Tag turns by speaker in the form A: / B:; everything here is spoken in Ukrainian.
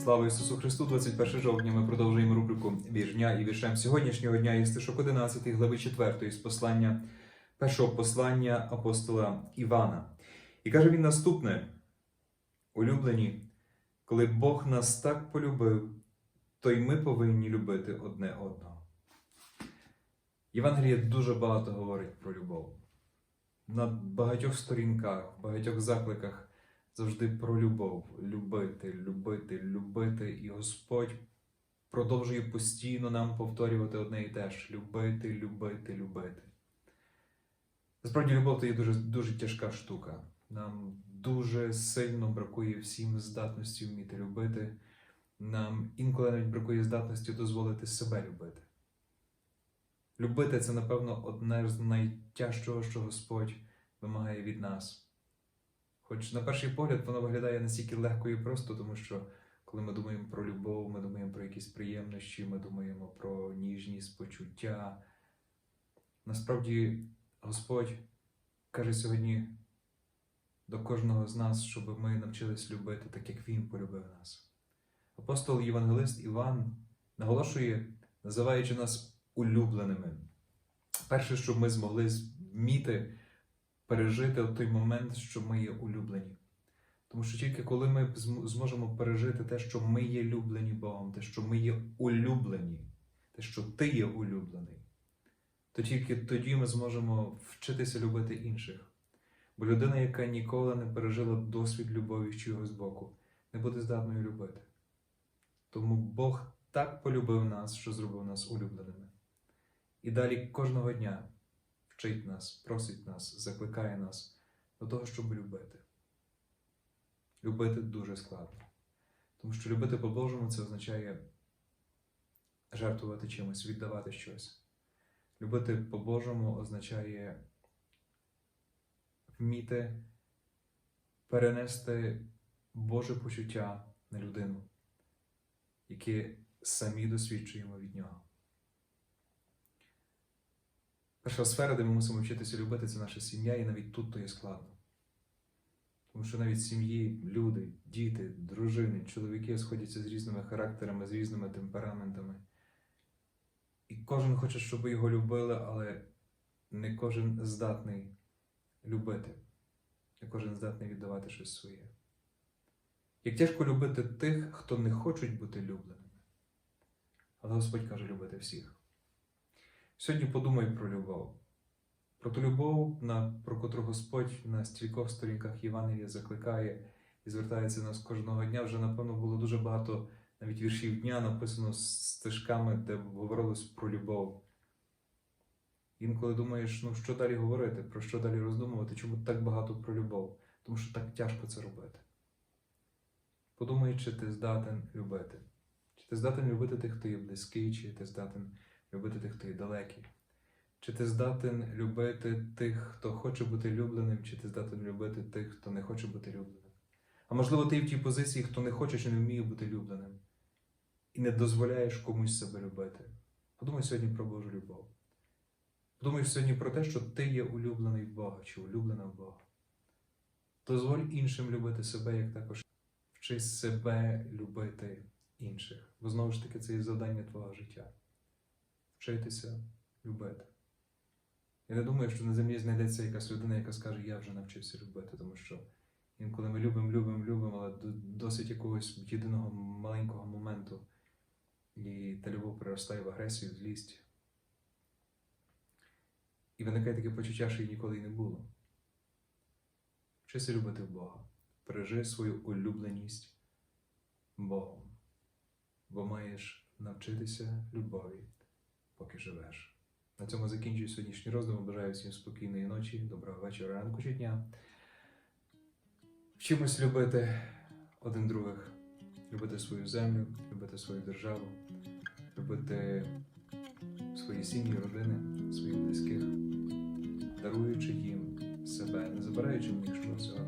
A: Слава Ісусу Христу! 21 жовтня ми продовжуємо рубрику «Вірш і віршем сьогоднішнього дня є стишок 11 глави 4 з послання першого послання апостола Івана. І каже він наступне: Улюблені, коли Бог нас так полюбив, то й ми повинні любити одне одного. Євангеліє дуже багато говорить про любов. На багатьох сторінках, багатьох закликах завжди про любов. Любити, любити, любити. І Господь продовжує постійно нам повторювати одне і те ж: любити, любити, любити. Насправді, любов то є дуже, дуже тяжка штука. Нам дуже сильно бракує всім здатності вміти любити. Нам інколи навіть бракує здатності дозволити себе любити. Любити це, напевно, одне з найтяжчого, що Господь вимагає від нас. Хоч на перший погляд воно виглядає настільки легко і просто, тому що коли ми думаємо про любов, ми думаємо про якісь приємності, ми думаємо про ніжність, почуття. Насправді, Господь каже сьогодні до кожного з нас, щоб ми навчились любити так, як Він полюбив нас. Апостол Євангелист Іван наголошує, називаючи нас улюбленими. Перше, що ми змогли вміти пережити той момент, що ми є улюблені. Тому що тільки коли ми зможемо пережити те, що ми є люблені Богом, те, що ми є улюблені, те, що ти є улюблений, то тільки тоді ми зможемо вчитися любити інших. Бо людина, яка ніколи не пережила досвід любові з чогось боку, не буде здатною любити. Тому Бог так полюбив нас, що зробив нас улюбленими. І далі кожного дня вчить нас, просить нас, закликає нас до того, щоб любити. Любити дуже складно. Тому що любити по-божому це означає жертвувати чимось, віддавати щось. Любити по-божому означає вміти перенести Боже почуття на людину, яке самі досвідчуємо від нього. Перша сфера, де ми мусимо вчитися любити, це наша сім'я, і навіть тут то є складно. Тому що навіть сім'ї люди, діти, дружини, чоловіки сходяться з різними характерами, з різними темпераментами. І кожен хоче, щоб його любили, але не кожен здатний любити, не кожен здатний віддавати щось своє. Як тяжко любити тих, хто не хочуть бути любленими. Але Господь каже любити всіх. Сьогодні подумай про любов. Про ту любов, про котру Господь на стількох сторінках Євангелія закликає і звертається нас кожного дня. Вже, напевно, було дуже багато навіть віршів дня написано з стежками, де говорилось про любов. Інколи думаєш, ну що далі говорити, про що далі роздумувати, чому так багато про любов? Тому що так тяжко це робити. Подумай, чи ти здатен любити. Чи ти здатен любити тих, хто є близький, чи ти здатен любити тих, хто є далекий. Чи ти здатен любити тих, хто хоче бути любленим, чи ти здатен любити тих, хто не хоче бути любленим? А можливо, ти в тій позиції, хто не хоче чи не вміє бути любленим, і не дозволяєш комусь себе любити. Подумай сьогодні про Божу любов. Подумай сьогодні про те, що ти є улюблений в Бога чи улюблена в Бога. Дозволь іншим любити себе, як також вчи себе любити інших. Бо знову ж таки це є завдання твого життя. Вчитися любити. Я не думаю, що на землі знайдеться якась людина, яка скаже, я вже навчився любити, тому що інколи ми любимо, любимо, любимо, але досить якогось єдиного маленького моменту. І та любов переростає в агресію, в злість. І виникає таке почуття, що її ніколи не було. Вчися любити Бога. Бережи свою улюбленість Богом, бо маєш навчитися любові, поки живеш. На цьому закінчую сьогоднішній роздум. Бажаю всім спокійної ночі, доброго вечора, ранку чи дня. Вчимось любити один других, любити свою землю, любити свою державу, любити свої сім'ї, родини, своїх близьких, даруючи їм себе, не забираючи в них щось, а